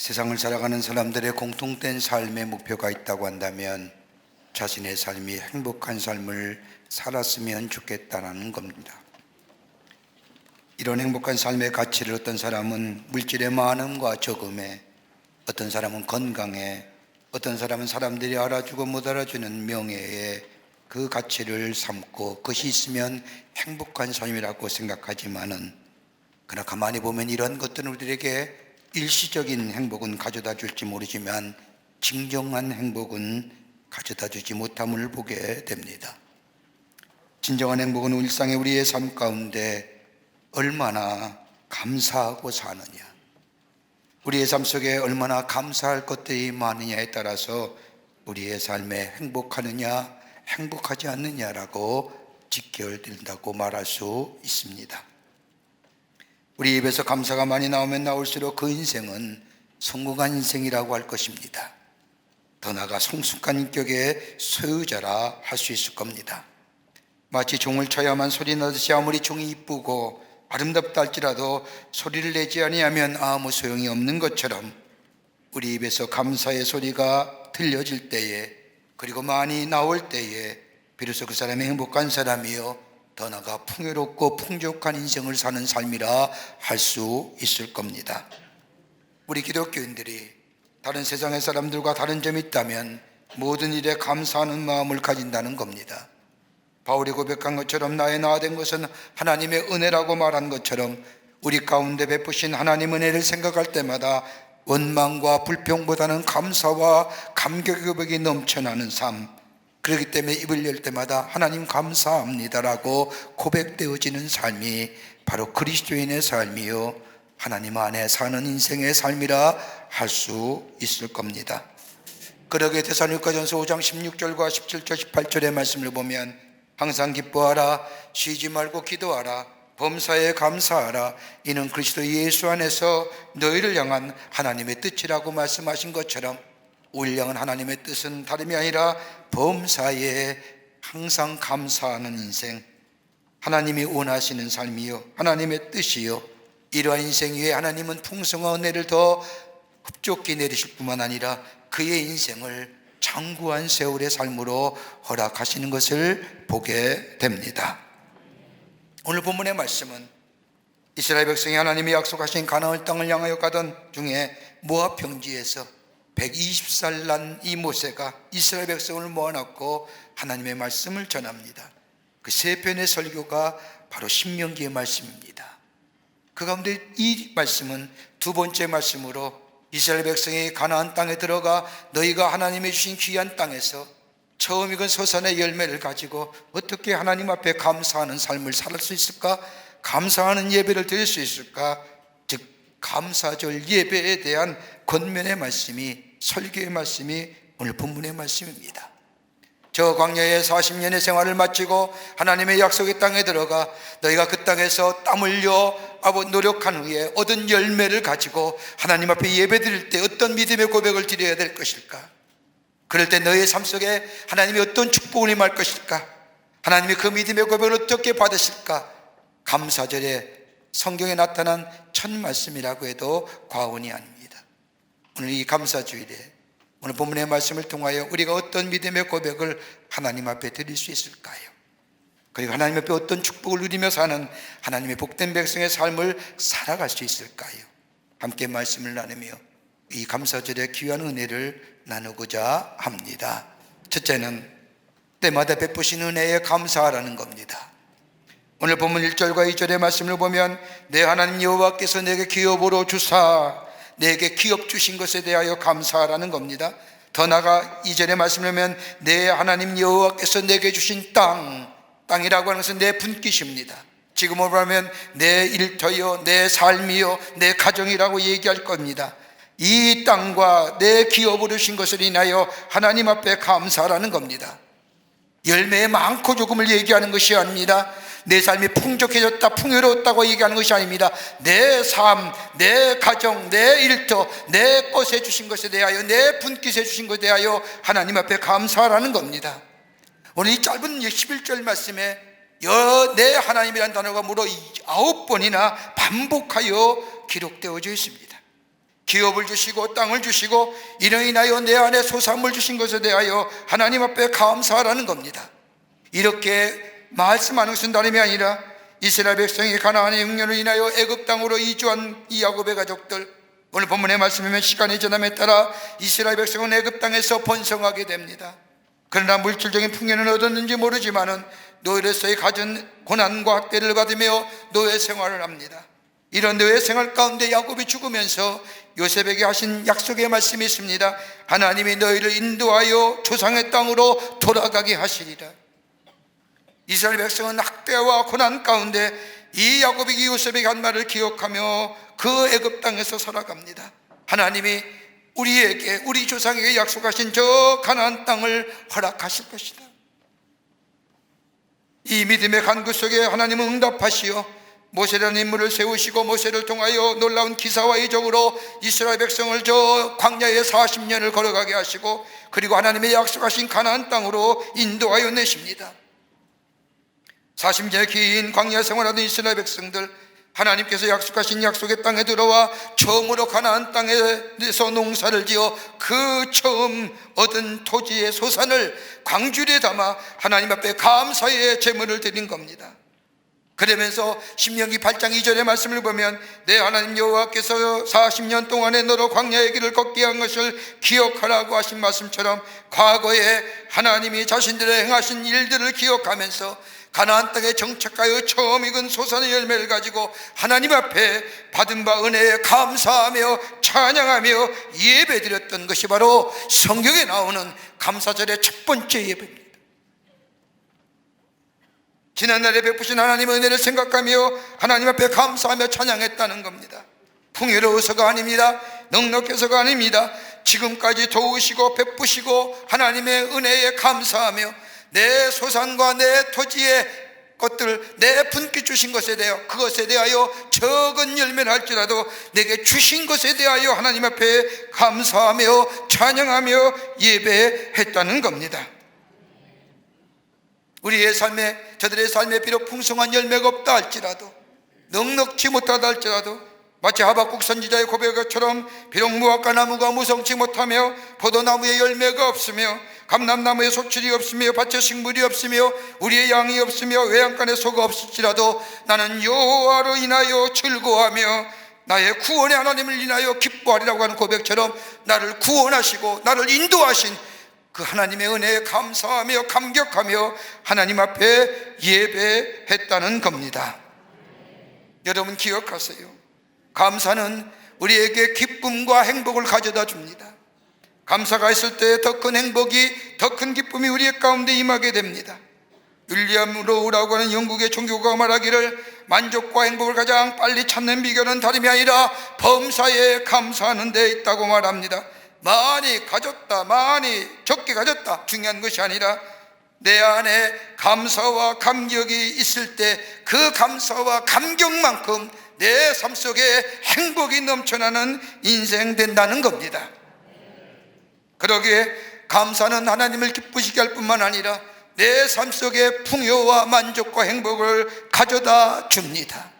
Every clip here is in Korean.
세상을 살아가는 사람들의 공통된 삶의 목표가 있다고 한다면 자신의 삶이 행복한 삶을 살았으면 좋겠다라는 겁니다. 이런 행복한 삶의 가치를 어떤 사람은 물질의 많음과 적음에 어떤 사람은 건강에 어떤 사람은 사람들이 알아주고 못 알아주는 명예에 그 가치를 삼고 그것이 있으면 행복한 삶이라고 생각하지만은 그러나 가만히 보면 이런 것들은 우리에게 일시적인 행복은 가져다 줄지 모르지만 진정한 행복은 가져다 주지 못함을 보게 됩니다. 진정한 행복은 일상의 우리의 삶 가운데 얼마나 감사하고 사느냐. 우리의 삶 속에 얼마나 감사할 것들이 많으냐에 따라서 우리의 삶에 행복하느냐, 행복하지 않느냐라고 직결된다고 말할 수 있습니다. 우리 입에서 감사가 많이 나오면 나올수록 그 인생은 성공한 인생이라고 할 것입니다. 더 나아가 성숙한 인격의 소유자라 할 수 있을 겁니다. 마치 종을 쳐야만 소리 나듯이 아무리 종이 이쁘고 아름답다 할지라도 소리를 내지 아니하면 아무 소용이 없는 것처럼 우리 입에서 감사의 소리가 들려질 때에 그리고 많이 나올 때에 비로소 그 사람이 행복한 사람이요 더 나아가 풍요롭고 풍족한 인생을 사는 삶이라 할 수 있을 겁니다. 우리 기독교인들이 다른 세상의 사람들과 다른 점이 있다면 모든 일에 감사하는 마음을 가진다는 겁니다. 바울이 고백한 것처럼 나의 나된 것은 하나님의 은혜라고 말한 것처럼 우리 가운데 베푸신 하나님 은혜를 생각할 때마다 원망과 불평보다는 감사와 감격의 고백이 넘쳐나는 삶. 그렇기 때문에 입을 열 때마다 하나님 감사합니다라고 고백되어지는 삶이 바로 그리스도인의 삶이요. 하나님 안에 사는 인생의 삶이라 할 수 있을 겁니다. 그러게 대사님가전서 5장 16절과 17절 18절의 말씀을 보면 항상 기뻐하라 쉬지 말고 기도하라 범사에 감사하라 이는 그리스도 예수 안에서 너희를 향한 하나님의 뜻이라고 말씀하신 것처럼 향한 하나님의 뜻은 다름이 아니라 범사에 항상 감사하는 인생 하나님이 원하시는 삶이요 하나님의 뜻이요 이러한 인생 위에 하나님은 풍성한 은혜를 더 흡족히 내리실 뿐만 아니라 그의 인생을 장구한 세월의 삶으로 허락하시는 것을 보게 됩니다. 오늘 본문의 말씀은 이스라엘 백성이 하나님이 약속하신 가나안 땅을 향하여 가던 중에 모압 평지에서 120살 난 이 모세가 이스라엘 백성을 모아놓고 하나님의 말씀을 전합니다. 그 세 편의 설교가 바로 신명기의 말씀입니다. 그 가운데 이 말씀은 두 번째 말씀으로 이스라엘 백성이 가나안 땅에 들어가 너희가 하나님의 주신 귀한 땅에서 처음 익은 서산의 열매를 가지고 어떻게 하나님 앞에 감사하는 삶을 살 수 있을까? 감사하는 예배를 드릴 수 있을까? 즉 감사절 예배에 대한 권면의 말씀이 설교의 말씀이 오늘 본문의 말씀입니다. 저 광야의 40년의 생활을 마치고 하나님의 약속의 땅에 들어가 너희가 그 땅에서 땀 흘려 노력한 후에 얻은 열매를 가지고 하나님 앞에 예배 드릴 때 어떤 믿음의 고백을 드려야 될 것일까? 그럴 때 너희의 삶 속에 하나님이 어떤 축복을 임할 것일까? 하나님이 그 믿음의 고백을 어떻게 받으실까? 감사절에 성경에 나타난 첫 말씀이라고 해도 과언이 아닙니다. 오늘 이 감사주일에 오늘 본문의 말씀을 통하여 우리가 어떤 믿음의 고백을 하나님 앞에 드릴 수 있을까요? 그리고 하나님 앞에 어떤 축복을 누리며 사는 하나님의 복된 백성의 삶을 살아갈 수 있을까요? 함께 말씀을 나누며 이 감사절의 귀한 은혜를 나누고자 합니다. 첫째는 때마다 베푸신 은혜에 감사하라는 겁니다. 오늘 본문 1절과 2절의 말씀을 보면 내 하나님 여호와께서 내게 기업으로 주사 내게 기업 주신 것에 대하여 감사하라는 겁니다. 더 나아가 이전에 말씀을 하면 내 하나님 여호와께서 내게 주신 땅, 땅이라고 하는 것은 내 분깃입니다. 지금으로 하면 내 일터요, 내 삶이요, 내 가정이라고 얘기할 겁니다. 이 땅과 내 기업으로 주신 것을 인하여 하나님 앞에 감사하라는 겁니다. 열매 많고 조금을 얘기하는 것이 아닙니다. 내 삶이 풍족해졌다, 풍요로웠다고 얘기하는 것이 아닙니다. 내 삶, 내 가정, 내 일터, 내 것에 주신 것에 대하여, 내 분깃에 주신 것에 대하여 하나님 앞에 감사하라는 겁니다. 오늘 이 짧은 11절 말씀에 여, 내 하나님이라는 단어가 무려 아홉 번이나 반복하여 기록되어져 있습니다. 기업을 주시고 땅을 주시고 이로 인하여 내 안에 소산물 주신 것에 대하여 하나님 앞에 감사하라는 겁니다. 이렇게 말씀하는 것은 다름이 아니라 이스라엘 백성이 가나안의 흉년을 인하여 애굽 땅으로 이주한 이 야곱의 가족들 오늘 본문의 말씀이면 시간이 지남에 따라 이스라엘 백성은 애굽 땅에서 번성하게 됩니다. 그러나 물질적인 풍요는 얻었는지 모르지만은 노예로서의 가진 고난과 학대를 받으며 노예 생활을 합니다. 이런 노예 생활 가운데 야곱이 죽으면서 요셉에게 하신 약속의 말씀이 있습니다. 하나님이 너희를 인도하여 조상의 땅으로 돌아가게 하시리라. 이스라엘 백성은 학대와 고난 가운데 이 야곱이 요셉에게 한 말을 기억하며 그 애굽 땅에서 살아갑니다. 하나님이 우리에게 우리 조상에게 약속하신 저 가나안 땅을 허락하실 것이다. 이 믿음의 간구 속에 하나님은 응답하시어 모세라는 인물을 세우시고 모세를 통하여 놀라운 기사와 이적으로 이스라엘 백성을 저 광야에 40년을 걸어가게 하시고 그리고 하나님의 약속하신 가나안 땅으로 인도하여 내십니다. 40년의 긴 광야 생활하던 이스라엘 백성들 하나님께서 약속하신 약속의 땅에 들어와 처음으로 가나안 땅에서 농사를 지어 그 처음 얻은 토지의 소산을 광주리에 담아 하나님 앞에 감사의 제물을 드린 겁니다. 그러면서 신명기 8장 2절의 말씀을 보면 내 하나님 여호와께서 40년 동안에 너로 광야의 길을 걷게 한 것을 기억하라고 하신 말씀처럼 과거에 하나님이 자신들의 행하신 일들을 기억하면서 가나안 땅에 정착하여 처음 익은 소산의 열매를 가지고 하나님 앞에 받은 바 은혜에 감사하며 찬양하며 예배드렸던 것이 바로 성경에 나오는 감사절의 첫 번째 예배입니다. 지난날에 베푸신 하나님의 은혜를 생각하며 하나님 앞에 감사하며 찬양했다는 겁니다. 풍요로워서가 아닙니다. 넉넉해서가 아닙니다. 지금까지 도우시고 베푸시고 하나님의 은혜에 감사하며 내 소산과 내 토지의 것들 내 분께 주신 것에 대하여 그것에 대하여 적은 열매를 할지라도 내게 주신 것에 대하여 하나님 앞에 감사하며 찬양하며 예배했다는 겁니다. 우리의 삶에 저들의 삶에 비록 풍성한 열매가 없다 할지라도 넉넉지 못하다 할지라도 마치 하박국 선지자의 고백처럼 비록 무화과 나무가 무성치 못하며 포도나무에 열매가 없으며 감람나무에 소출이 없으며 밭에 식물이 없으며 우리의 양이 없으며 외양간에 소가 없을지라도 나는 여호와로 인하여 즐거워하며 나의 구원의 하나님을 인하여 기뻐하리라고 하는 고백처럼 나를 구원하시고 나를 인도하신 그 하나님의 은혜에 감사하며 감격하며 하나님 앞에 예배했다는 겁니다. 여러분 기억하세요. 감사는 우리에게 기쁨과 행복을 가져다 줍니다. 감사가 있을 때 더 큰 행복이, 더 큰 기쁨이 우리의 가운데 임하게 됩니다. 윌리엄 로우라고 하는 영국의 종교가 말하기를 만족과 행복을 가장 빨리 찾는 비결은 다름이 아니라 범사에 감사하는 데 있다고 말합니다. 많이 가졌다, 많이 적게 가졌다 중요한 것이 아니라 내 안에 감사와 감격이 있을 때 그 감사와 감격만큼 내 삶 속에 행복이 넘쳐나는 인생 된다는 겁니다. 그러기에 감사는 하나님을 기쁘시게 할 뿐만 아니라 내 삶 속에 풍요와 만족과 행복을 가져다 줍니다.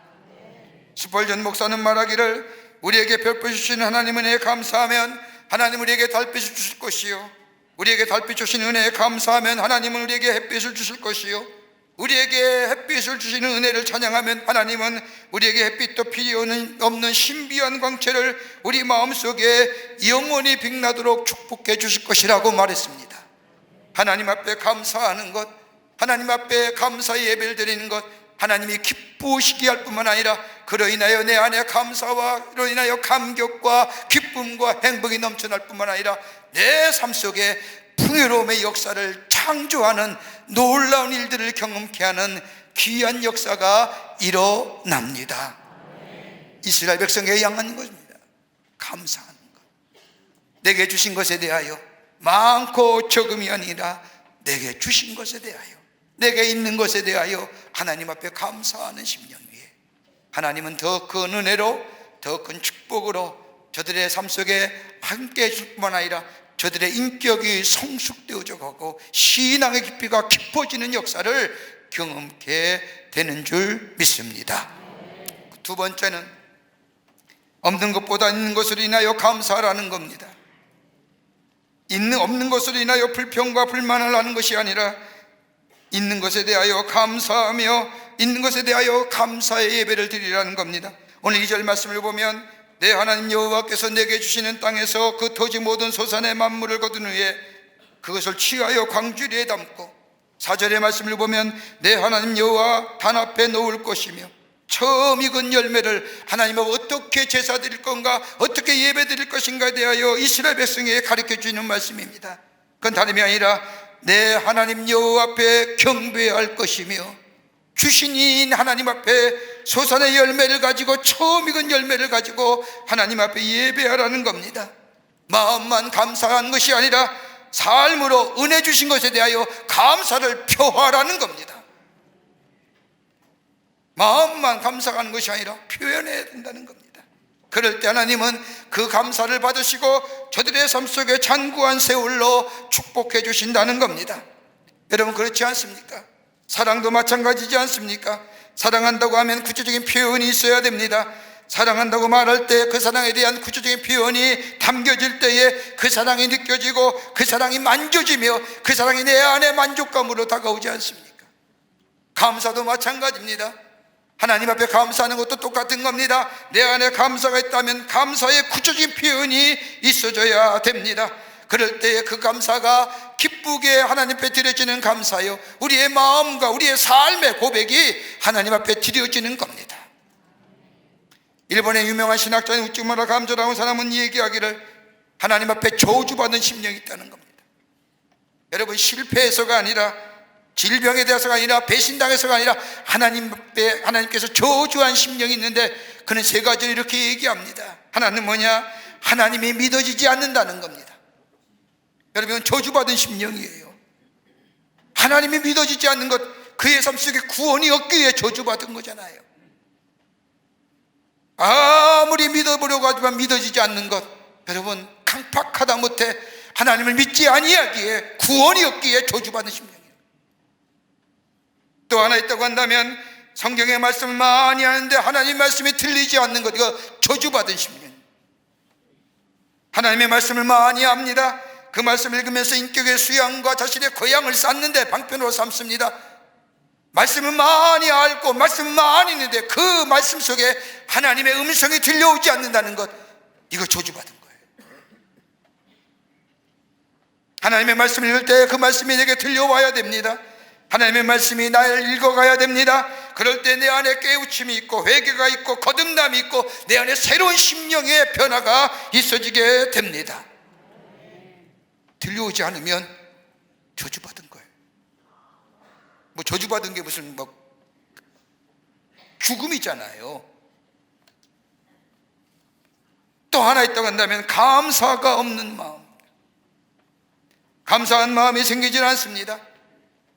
스펄전 목사는 말하기를 우리에게 별빛 주신 하나님 은 혜 감사하면 하나님 우리에게 달빛을 주실 것이요 우리에게 달빛 주신 은혜에 감사하면 하나님은 우리에게 햇빛을 주실 것이요 우리에게 햇빛을 주시는 은혜를 찬양하면 하나님은 우리에게 햇빛도 필요 없는 신비한 광채를 우리 마음속에 영원히 빛나도록 축복해 주실 것이라고 말했습니다. 하나님 앞에 감사하는 것, 하나님 앞에 감사의 예배를 드리는 것, 하나님이 기쁘시게 할 뿐만 아니라 그로 인하여 내 안에 감사와 그로 인하여 감격과 기쁨과 행복이 넘쳐날 뿐만 아니라 내 삶 속에 풍요로움의 역사를 창조하는 놀라운 일들을 경험케 하는 귀한 역사가 일어납니다. 이스라엘 백성에게 향하는 것입니다. 감사하는 것. 내게 주신 것에 대하여 많고 적음이 아니라 내게 주신 것에 대하여 내게 있는 것에 대하여 하나님 앞에 감사하는 심령 위에 하나님은 더 큰 은혜로 더 큰 축복으로 저들의 삶 속에 함께 해줄 뿐만 아니라 저들의 인격이 성숙되어져 가고 신앙의 깊이가 깊어지는 역사를 경험케 되는 줄 믿습니다. 두 번째는 없는 것보다 있는 것으로 인하여 감사하라는 겁니다. 있는 없는 것으로 인하여 불평과 불만을 하는 것이 아니라 있는 것에 대하여 감사하며 있는 것에 대하여 감사의 예배를 드리라는 겁니다. 오늘 이 절 말씀을 보면 내 하나님 여호와께서 내게 주시는 땅에서 그 토지 모든 소산의 만물을 거둔 후에 그것을 취하여 광주리에 담고 사절의 말씀을 보면 내 하나님 여호와 단 앞에 놓을 것이며 처음 익은 열매를 하나님 앞에 어떻게 제사 드릴 건가 어떻게 예배 드릴 것인가에 대하여 이스라엘 백성에게 가르쳐 주는 말씀입니다. 그건 다름이 아니라 내 하나님 여호와 앞에 경배할 것이며 주신인 하나님 앞에 소산의 열매를 가지고 처음 익은 열매를 가지고 하나님 앞에 예배하라는 겁니다 마음만 감사한 것이 아니라 삶으로 은혜 주신 것에 대하여 감사를 표하라는 겁니다 마음만 감사하는 것이 아니라 표현해야 된다는 겁니다. 그럴 때 하나님은 그 감사를 받으시고 저들의 삶 속에 잔구한 세월로 축복해 주신다는 겁니다. 여러분 그렇지 않습니까? 사랑도 마찬가지지 않습니까? 사랑한다고 하면 구체적인 표현이 있어야 됩니다. 사랑한다고 말할 때 그 사랑에 대한 구체적인 표현이 담겨질 때에 그 사랑이 느껴지고 그 사랑이 만져지며 그 사랑이 내 안에 만족감으로 다가오지 않습니까? 감사도 마찬가지입니다. 하나님 앞에 감사하는 것도 똑같은 겁니다. 내 안에 감사가 있다면 감사의 구체적인 표현이 있어져야 됩니다. 그럴 때에 그 감사가 기쁘게 하나님 앞에 드려지는 감사요. 우리의 마음과 우리의 삶의 고백이 하나님 앞에 드려지는 겁니다. 일본의 유명한 신학자인 우찌무라 감조라는 사람은 얘기하기를 하나님 앞에 저주받은 심령이 있다는 겁니다. 여러분 실패해서가 아니라 질병에 대해서가 아니라 배신당해서가 아니라 하나님 앞에 하나님께서 저주한 심령이 있는데 그는 세 가지를 이렇게 얘기합니다. 하나는 뭐냐? 하나님이 믿어지지 않는다는 겁니다. 여러분 저주받은 심령이에요. 하나님이 믿어지지 않는 것 그의 삶 속에 구원이 없기 위해 저주받은 거잖아요. 아무리 믿어보려고 하지만 믿어지지 않는 것 여러분 강팍하다 못해 하나님을 믿지 아니하기에 구원이 없기에 저주받은 심령 또 하나 있다고 한다면 성경의 말씀을 많이 하는데 하나님 말씀이 들리지 않는 것 이거 저주받은 심령 하나님의 말씀을 많이 합니다 그 말씀을 읽으면서 인격의 수양과 자신의 고향을 쌓는데 방편으로 삼습니다 말씀을 많이 알고 말씀을 많이 있는데 그 말씀 속에 하나님의 음성이 들려오지 않는다는 것 이거 저주받은 거예요 하나님의 말씀을 읽을 때 그 말씀이 내게 들려와야 됩니다 하나님의 말씀이 나를 읽어가야 됩니다. 그럴 때 내 안에 깨우침이 있고 회개가 있고 거듭남이 있고 내 안에 새로운 심령의 변화가 있어지게 됩니다. 들려오지 않으면 저주받은 거예요. 뭐 저주받은 게 무슨 뭐 죽음이잖아요. 또 하나 있다고 한다면 감사가 없는 마음. 감사한 마음이 생기질 않습니다.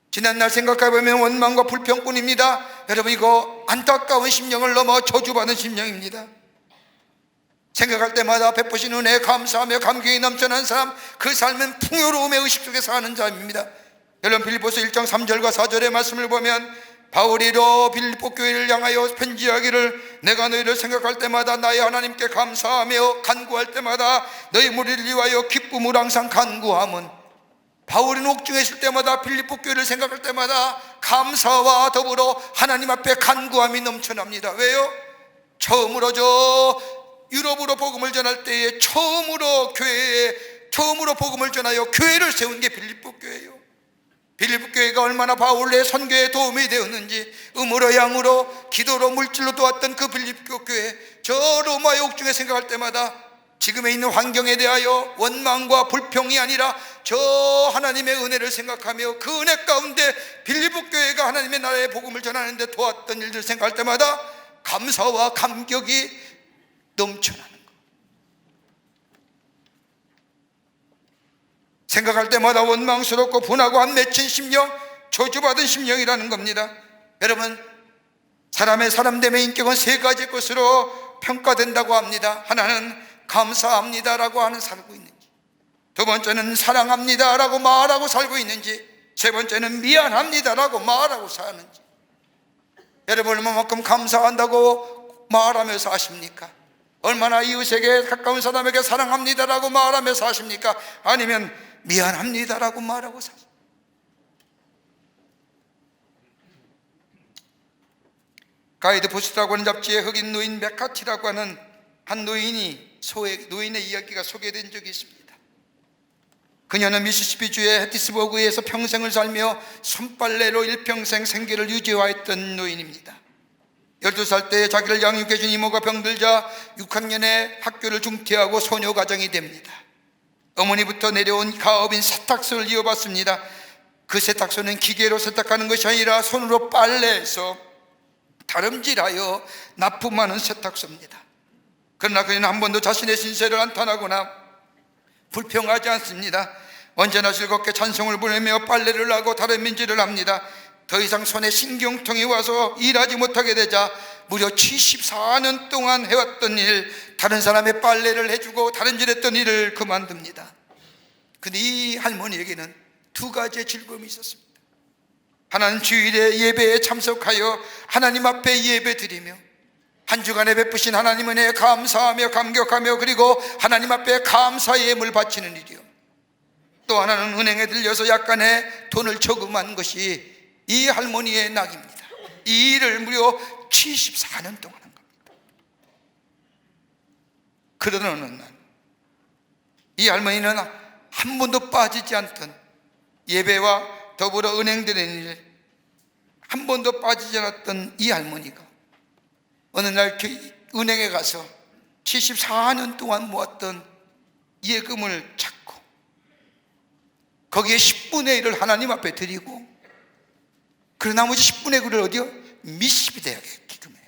지난날 생각해보면 원망과 불평뿐입니다. 여러분 이거 안타까운 심령을 넘어 저주받는 심령입니다. 생각할 때마다 베푸신 은혜에 감사하며 감격이 넘쳐난 사람 그 삶은 풍요로움의 의식 속에 사는 자입니다. 여러분 빌리포스 1장 3절과 4절의 말씀을 보면 바울이로 빌리포 교회를 향하여 편지하기를 내가 너희를 생각할 때마다 나의 하나님께 감사하며 간구할 때마다 너희 무리를 위하여 기쁨을 항상 간구함은 바울이 옥중에 있을 때마다 빌립보 교회를 생각할 때마다 감사와 더불어 하나님 앞에 간구함이 넘쳐납니다. 왜요? 처음으로 저 유럽으로 복음을 전할 때에 처음으로 교회에 처음으로 복음을 전하여 교회를 세운 게 빌립보 교회예요. 빌립보 교회가 얼마나 바울의 선교에 도움이 되었는지 음으로 양으로 기도로 물질로 도왔던 그 빌립보 교회 저 로마의 옥중에 생각할 때마다 지금에 있는 환경에 대하여 원망과 불평이 아니라 저 하나님의 은혜를 생각하며 그 은혜 가운데 빌리브 교회가 하나님의 나라의 복음을 전하는데 도왔던 일들 생각할 때마다 감사와 감격이 넘쳐나는 것. 생각할 때마다 원망스럽고 분하고 안 맺힌 심령, 저주받은 심령이라는 겁니다. 여러분, 사람의 사람됨의 인격은 세 가지 것으로 평가된다고 합니다. 하나는 감사합니다라고 하는 살고 있는지 두 번째는 사랑합니다라고 말하고 살고 있는지 세 번째는 미안합니다라고 말하고 사는지 여러분 얼마만큼 감사한다고 말하면서 아십니까? 얼마나 이웃에게 가까운 사람에게 사랑합니다라고 말하며 사십니까? 아니면 미안합니다라고 말하고 사십니까? 가이드 포스트라고 하는 잡지에 흑인 노인 메카치라고 하는 한 노인이 소의 노인의 이야기가 소개된 적이 있습니다. 그녀는 미시시피주의 해티스버그에서 평생을 살며 손빨래로 일평생 생계를 유지하였던 노인입니다. 12살 때 자기를 양육해 준 이모가 병들자 6학년에 학교를 중퇴하고 소녀 가정이 됩니다. 어머니부터 내려온 가업인 세탁소를 이어받습니다. 그 세탁소는 기계로 세탁하는 것이 아니라 손으로 빨래해서 다름질하여 납품하는 세탁소입니다. 그러나 그녀는 한 번도 자신의 신세를 안탄하거나 불평하지 않습니다. 언제나 즐겁게 찬송을 부르며 빨래를 하고 다른 민지를 합니다. 더 이상 손에 신경통이 와서 일하지 못하게 되자 무려 74년 동안 해왔던 일, 다른 사람의 빨래를 해주고 다른 질 했던 일을 그만둡니다. 근데 이 할머니에게는 두 가지의 즐거움이 있었습니다. 하나는 주일에 예배에 참석하여 하나님 앞에 예배 드리며 한 주간에 베푸신 하나님 은혜에 감사하며 감격하며 그리고 하나님 앞에 감사의 예물 바치는 일이요. 또 하나는 은행에 들려서 약간의 돈을 저금한 것이 이 할머니의 낙입니다. 이 일을 무려 74년 동안 한 겁니다. 그러던 어느 날, 이 할머니는 한 번도 빠지지 않던 예배와 더불어 은행 드리는 일, 한 번도 빠지지 않았던 이 할머니가 어느 날그 은행에 가서 74년 동안 모았던 예금을 찾고 거기에 10분의 1을 하나님 앞에 드리고 그 나머지 10분의 9를 어디요? 미시비 대학에 기금해요.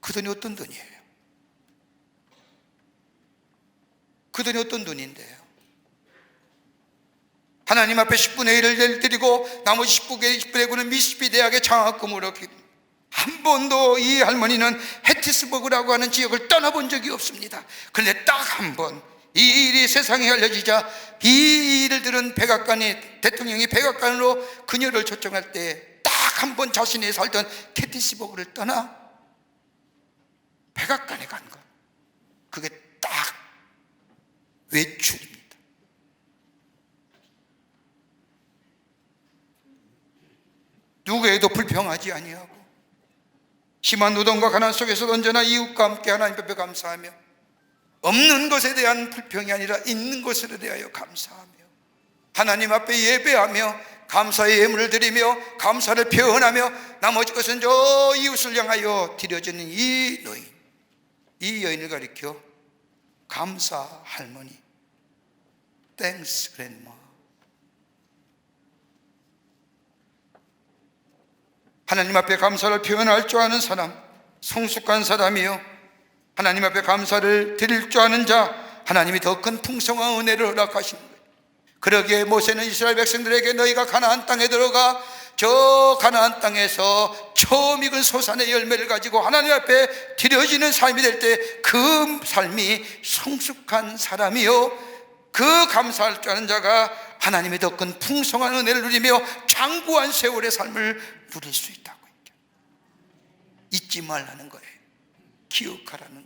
그 돈이 어떤 돈이에요? 그 돈이 어떤 돈인데요? 하나님 앞에 10분의 1을 드리고 나머지 10분의 9는 미시비 대학의 장학금으로 기금. 한 번도 이 할머니는 해티스버그라고 하는 지역을 떠나본 적이 없습니다. 그런데 딱 한 번 이 일이 세상에 알려지자 이 일을 들은 백악관이 대통령이 백악관으로 그녀를 초청할 때 딱 한 번 자신이 살던 캐티스버그를 떠나 백악관에 간 것. 그게 딱 외출입니다. 누구에도 불평하지 아니하고 심한 노동과 가난 속에서 언제나 이웃과 함께 하나님 앞에 감사하며 없는 것에 대한 불평이 아니라 있는 것에 대하여 감사하며 하나님 앞에 예배하며 감사의 예물을 드리며 감사를 표현하며 나머지 것은 저 이웃을 향하여 드려지는 이 노인 이 여인을 가리켜 감사 할머니 땡스 그랜마 하나님 앞에 감사를 표현할 줄 아는 사람, 성숙한 사람이요. 하나님 앞에 감사를 드릴 줄 아는 자, 하나님이 더 큰 풍성한 은혜를 허락하신 거예요. 그러기에 모세는 이스라엘 백성들에게 너희가 가나안 땅에 들어가 저 가나안 땅에서 처음 익은 소산의 열매를 가지고 하나님 앞에 드려지는 삶이 될 때 그 삶이 성숙한 사람이요 그 감사할 줄 아는 자가 하나님의 더 큰 풍성한 은혜를 누리며 장구한 세월의 삶을 누릴 수 있다고. 잊지 말라는 거예요. 기억하라는 거예요.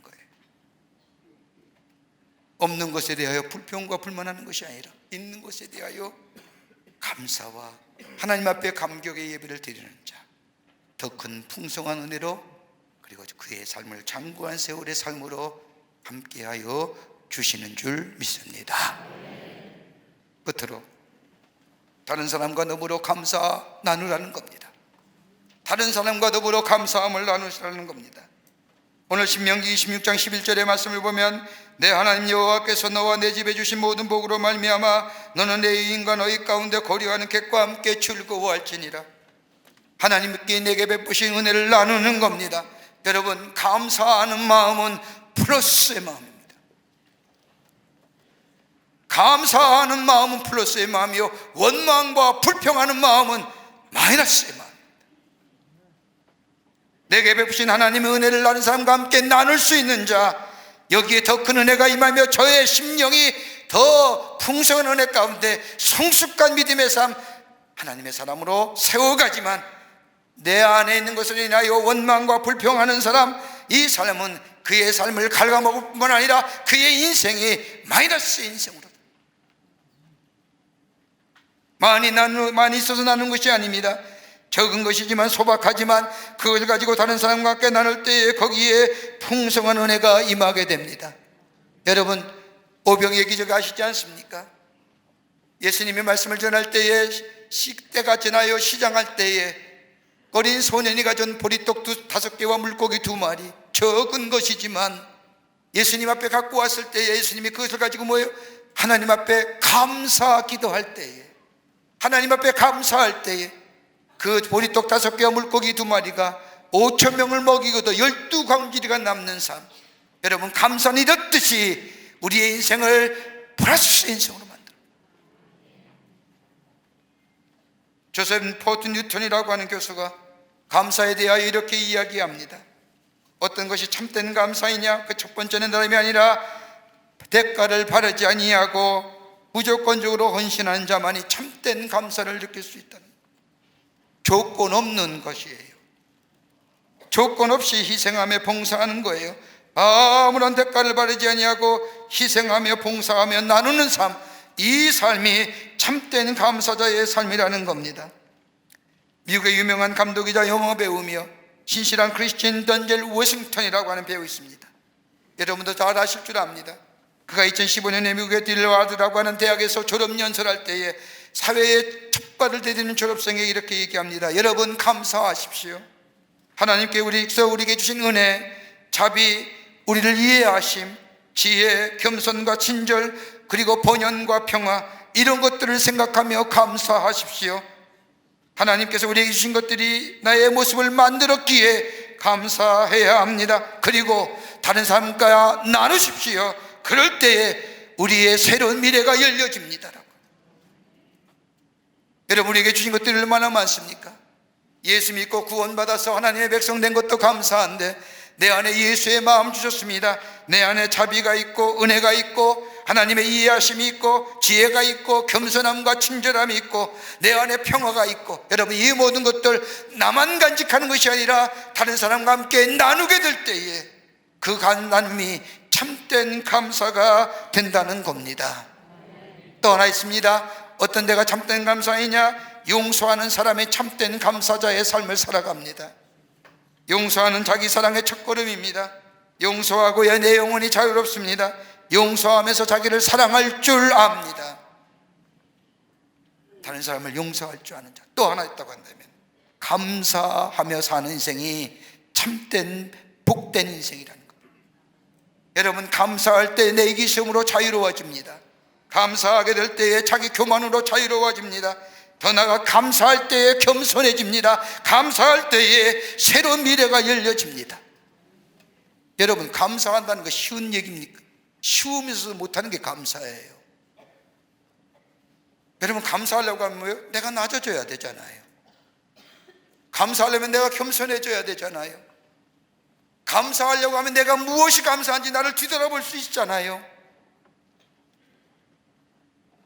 없는 것에 대하여 불평과 불만하는 것이 아니라 있는 것에 대하여 감사와 하나님 앞에 감격의 예배를 드리는 자, 더 큰 풍성한 은혜로 그리고 그의 삶을 장구한 세월의 삶으로 함께하여 주시는 줄 믿습니다. 끝으로 다른 사람과 더불어 감사 나누라는 겁니다. 다른 사람과 더불어 감사함을 나누시라는 겁니다. 오늘 신명기 26장 11절의 말씀을 보면 내 하나님 여호와께서 너와 내 집에 주신 모든 복으로 말미암아 너는 내 이인과 너희 가운데 거리하는 객과 함께 즐거워할지니라. 하나님께 내게 베푸신 은혜를 나누는 겁니다. 여러분 감사하는 마음은 플러스의 마음입니다. 감사하는 마음은 플러스의 마음이요 원망과 불평하는 마음은 마이너스의 마음. 내게 베푸신 하나님의 은혜를 나는 사람과 함께 나눌 수 있는 자 여기에 더 큰 은혜가 임하며 저의 심령이 더 풍성한 은혜 가운데 성숙한 믿음의 삶 하나님의 사람으로 세워가지만 내 안에 있는 것을 인하여 원망과 불평하는 사람 이 사람은 그의 삶을 갉아먹을 뿐만 아니라 그의 인생이 마이너스 인생으로 많이 나누 많이 있어서 나눈 것이 아닙니다. 적은 것이지만 소박하지만 그것을 가지고 다른 사람과 함께 나눌 때에 거기에 풍성한 은혜가 임하게 됩니다. 여러분 오병의 기적 아시지 않습니까? 예수님의 말씀을 전할 때에 식대가 지나요 시장할 때에 어린 소년이 가진 보리떡 두, 다섯 개와 물고기 두 마리 적은 것이지만 예수님 앞에 갖고 왔을 때에 예수님이 그것을 가지고 뭐예요? 하나님 앞에 감사 기도할 때에 하나님 앞에 감사할 때에 그 보리떡 다섯 개와 물고기 두 마리가 오천 명을 먹이고도 열두 광지리가 남는 삶. 여러분 감사는 이렇듯이 우리의 인생을 플러스 인생으로 만들어. 조셉 포트 뉴턴이라고 하는 교수가 감사에 대하여 이렇게 이야기합니다. 어떤 것이 참된 감사이냐? 그 첫 번째는 다름이 아니라 대가를 바라지 아니하고 무조건적으로 헌신하는 자만이 참된 감사를 느낄 수 있다는. 조건 없는 것이에요. 조건 없이 희생하며 봉사하는 거예요. 아무런 대가를 바라지 아니하고 희생하며 봉사하며 나누는 삶, 이 삶이 참된 감사자의 삶이라는 겁니다. 미국의 유명한 감독이자 영화 배우며 신실한 크리스틴 던젤 워싱턴이라고 하는 배우 있습니다. 여러분도 잘 아실 줄 압니다. 그가 2015년에 미국의 딜와드라고 하는 대학에서 졸업 연설할 때에 사회에 첫발을 디디는 졸업생에게 이렇게 얘기합니다. 여러분 감사하십시오. 하나님께 우리서 우리에게 주신 은혜, 자비, 우리를 이해하심, 지혜, 겸손과 친절, 그리고 번연과 평화 이런 것들을 생각하며 감사하십시오. 하나님께서 우리에게 주신 것들이 나의 모습을 만들었기에 감사해야 합니다. 그리고 다른 사람과 나누십시오. 그럴 때에 우리의 새로운 미래가 열려집니다. 여러분 우리에게 주신 것들이 얼마나 많습니까? 예수 믿고 구원받아서 하나님의 백성 된 것도 감사한데 내 안에 예수의 마음 주셨습니다. 내 안에 자비가 있고 은혜가 있고 하나님의 이해하심이 있고 지혜가 있고 겸손함과 친절함이 있고 내 안에 평화가 있고 여러분 이 모든 것들 나만 간직하는 것이 아니라 다른 사람과 함께 나누게 될 때에 그 나눔이 참된 감사가 된다는 겁니다. 또 하나 있습니다. 어떤 데가 참된 감사이냐? 용서하는 사람의 참된 감사자의 삶을 살아갑니다. 용서하는 자기 사랑의 첫걸음입니다. 용서하고야 내 영혼이 자유롭습니다. 용서하면서 자기를 사랑할 줄 압니다. 다른 사람을 용서할 줄 아는 자. 또 하나 있다고 한다면 감사하며 사는 인생이 참된 복된 인생이라는 것. 여러분 감사할 때 내 이기심으로 자유로워집니다. 감사하게 될 때에 자기 교만으로 자유로워집니다. 더 나아가 감사할 때에 겸손해집니다. 감사할 때에 새로운 미래가 열려집니다. 여러분 감사한다는 거 쉬운 얘기입니까? 쉬우면서 못하는 게 감사예요. 여러분 감사하려고 하면 뭐예요? 내가 낮아져야 되잖아요. 감사하려면 내가 겸손해져야 되잖아요. 감사하려고 하면 내가 무엇이 감사한지 나를 뒤돌아볼 수 있잖아요.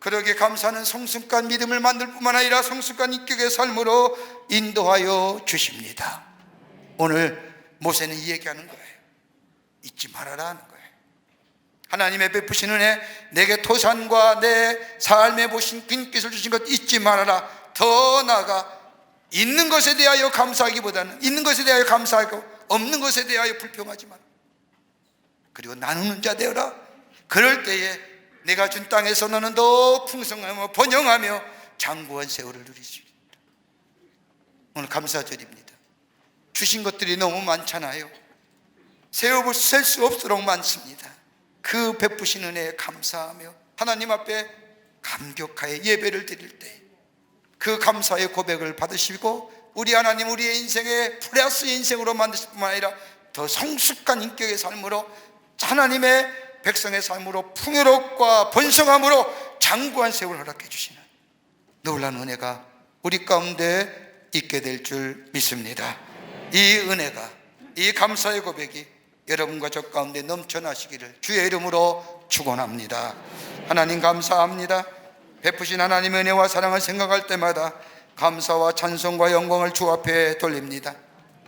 그러게 감사는 성숙한 믿음을 만들 뿐만 아니라 성숙한 인격의 삶으로 인도하여 주십니다. 오늘 모세는 이 얘기하는 거예요. 잊지 말아라 는 거예요. 하나님의 베푸신 은혜, 내게 토산과 내 삶에 보신 빈깃을 주신 것 잊지 말아라. 더 나아가 있는 것에 대하여 감사하기보다는 있는 것에 대하여 감사하고 없는 것에 대하여 불평하지 마라. 그리고 나누는 자 되어라. 그럴 때에 내가 준 땅에서 너는 더 풍성하며 번영하며 장구한 세월을 수 있다. 오늘 감사절입니다. 주신 것들이 너무 많잖아요. 세어볼 셀수 없도록 많습니다. 그 베푸신 은혜에 감사하며 하나님 앞에 감격하여 예배를 드릴 때 그 감사의 고백을 받으시고 우리 하나님 우리의 인생의 플러스 인생으로 만드실 뿐만 아니라 더 성숙한 인격의 삶으로 하나님의 백성의 삶으로 풍요롭과 번성함으로 장구한 세월을 허락해 주시는 놀라운 은혜가 우리 가운데 있게 될 줄 믿습니다. 이 은혜가 이 감사의 고백이 여러분과 저 가운데 넘쳐나시기를 주의 이름으로 축원합니다. 하나님 감사합니다. 베푸신 하나님의 은혜와 사랑을 생각할 때마다 감사와 찬송과 영광을 주 앞에 돌립니다.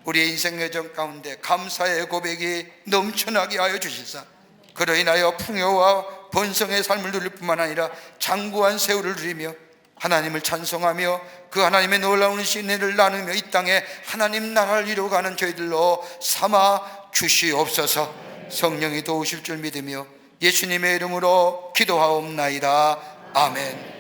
우리의 인생 여정 가운데 감사의 고백이 넘쳐나게 하여 주시사 그로 인하여 풍요와 번성의 삶을 누릴 뿐만 아니라 장구한 세월을 누리며 하나님을 찬송하며 그 하나님의 놀라운 신뢰를 나누며 이 땅에 하나님 나라를 이루어가는 저희들로 삼아 주시옵소서. 성령이 도우실 줄 믿으며 예수님의 이름으로 기도하옵나이다. 아멘